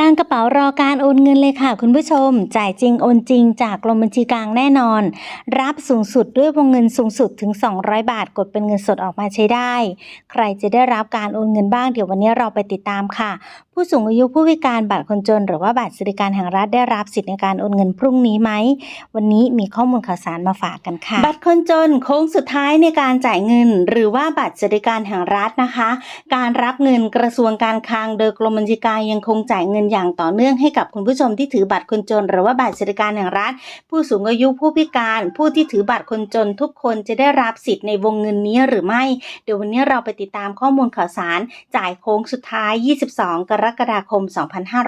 กลางกระเป๋ารอการโอนเงินเลยค่ะ คุณผู้ชม จ่ายจริงโอนจริง จากกรมบัญชีกลางแน่นอน รับสูงสุดด้วยวงเงินสูงสุดถึง 200 บาท กดเป็นเงินสดออกมาใช้ได้ ใครจะได้รับการโอนเงินบ้างเดี๋ยววันนี้เราไปติดตามค่ะ ผู้สูงอายุผู้พิการบัตรคนจน หรือว่าบัตรสวัสดิการแห่งรัฐได้รับสิทธิในการโอนเงินพรุ่งนี้ไหมวันนี้มีข้อมูลข่าวสารมาฝากกันค่ะ บัตรคนจนโค้งสุดท้ายในการจ่ายเงิน หรือว่าบัตรสวัสดิการแห่งรัฐนะคะ การรับเงินกระทรวงการคลังโดยกรมบัญชีกลางยังคงจ่ายเงินอย่างต่อเนื่องให้กับคุณผู้ชมที่ถือบัตรคนจน หรือว่าบัตรสวัสดิการแห่งรัฐ ผู้สูงอายุผู้พิการ ผู้ที่ถือบัตรคนจน ทุกคนจะได้รับสิทธิ์ในวงเงินนี้หรือไม่ เดี๋ยววันนี้เราไปติดตามข้อมูลข่าวสาร จ่ายโค้งสุดท้าย 22 กรกฎาคม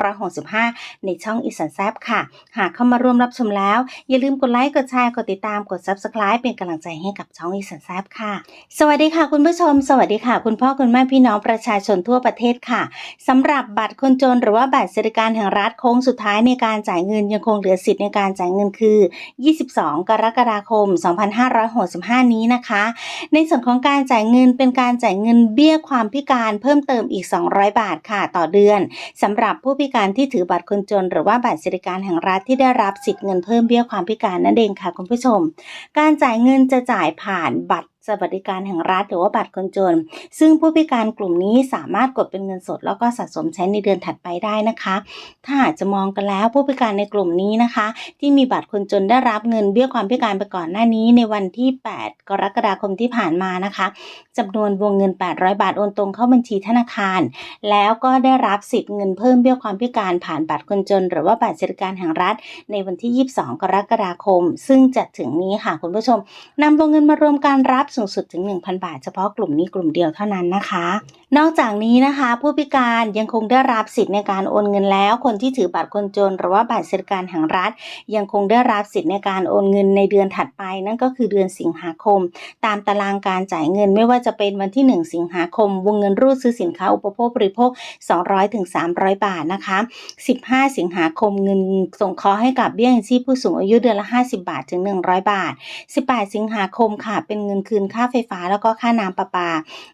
2565 ในช่องอีสานแซบค่ะ หากเข้ามาร่วมรับชมแล้ว อย่าลืมกดไลค์ กดแชร์ กดติดตาม กด Subscribe เป็นกำลังใจให้กับช่องอีสานแซบค่ะ สวัสดีค่ะคุณผู้ชม สวัสดีค่ะ คุณพ่อคุณแม่พี่น้องประชาชนทั่วประเทศค่ะสำหรับบัตรคนจนหรือว่าบัตรสวัสดิการแห่งรัฐโค้งสุดท้ายในการจ่ายเงินยังคงเหลือสิทธิ์ในการจ่ายเงินคือ 22 กรกฎาคม 2565 นี้นะคะ ในส่วนของการจ่ายเงินเป็นการจ่ายเงินเบี้ยความพิการเพิ่มเติมอีก 200 บาทค่ะต่อเดือนสำหรับผู้พิการที่ถือบัตรคนจน หรือว่าบัตรสวัสดิการแห่งรัฐที่ได้รับสิทธิ์เงินเพิ่มเบี้ยความพิการนั่นเองค่ะคุณผู้ชม การจ่ายเงินจะจ่ายผ่านบัตร สวัสดิการแห่งรัฐหรือว่าบัตรคนจน ซึ่งผู้พิการกลุ่มนี้สามารถกดเป็นเงินสด แล้วก็สะสมใช้ในเดือนถัดไปได้นะคะ ถ้าหากจะมองกันแล้วผู้พิการในกลุ่มนี้นะคะ ที่มีบัตรคนจนได้รับเงินเบี้ยความพิการไปก่อนหน้านี้ในวันที่ 8 กรกฎาคมที่ผ่านมานะคะจำนวนวงเงิน 800 บาทโอนตรงเข้าบัญชีธนาคาร แล้วก็ได้รับสิทธิ์เงินเพิ่มเบี้ยความพิการผ่านบัตรคนจน หรือว่าบัตรสวัสดิการแห่งรัฐ ในวันที่ 22 กรกฎาคม ซึ่งจะถึงนี้ค่ะคุณผู้ชมนำวงเงินมารวมการรับสูงสุดถึง 1,000 บาท เฉพาะกลุ่มนี้กลุ่มเดียวเท่านั้นนะคะ นอกจากนี้นะคะ ผู้พิการยังคงได้รับสิทธิ์ในการโอนเงินแล้ว คนที่ถือบัตรคนจนหรือว่าบัตรสวัสดิการแห่งรัฐ ยังคงได้รับสิทธิ์ในการโอนเงินในเดือนถัดไป นั่นก็คือเดือนสิงหาคม ตามตารางการจ่ายเงินไม่ว่าจะเป็นวันที่ 1 สิงหาคม วงเงินรูดซื้อสินค้าอุปโภคบริโภค 200ถึง300 บาทนะคะ 15 สิงหาคมเงินส่งเคาะให้กับเบี้ยยังชีพผู้สูงอายุเดือนละ 50 บาทถึง 100 บาท 18 สิงหาคมค่ะเป็นเงินคืนค่าไฟฟ้าแล้วก็ค่าน้ำประปา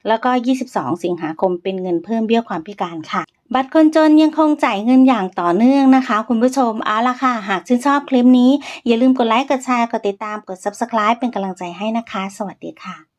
แล้วก็ 22 สิงหาคมเป็นเงินเพิ่มเบี้ยความพิการค่ะบัตรคนจนยังคงจ่ายเงินอย่างต่อเนื่องนะคะ คุณผู้ชมเอาละค่ะ หากชื่นชอบคลิปนี้ อย่าลืมกดไลค์กดแชร์กดติดตามกด Subscribe เป็นกำลังใจให้นะคะ สวัสดีค่ะ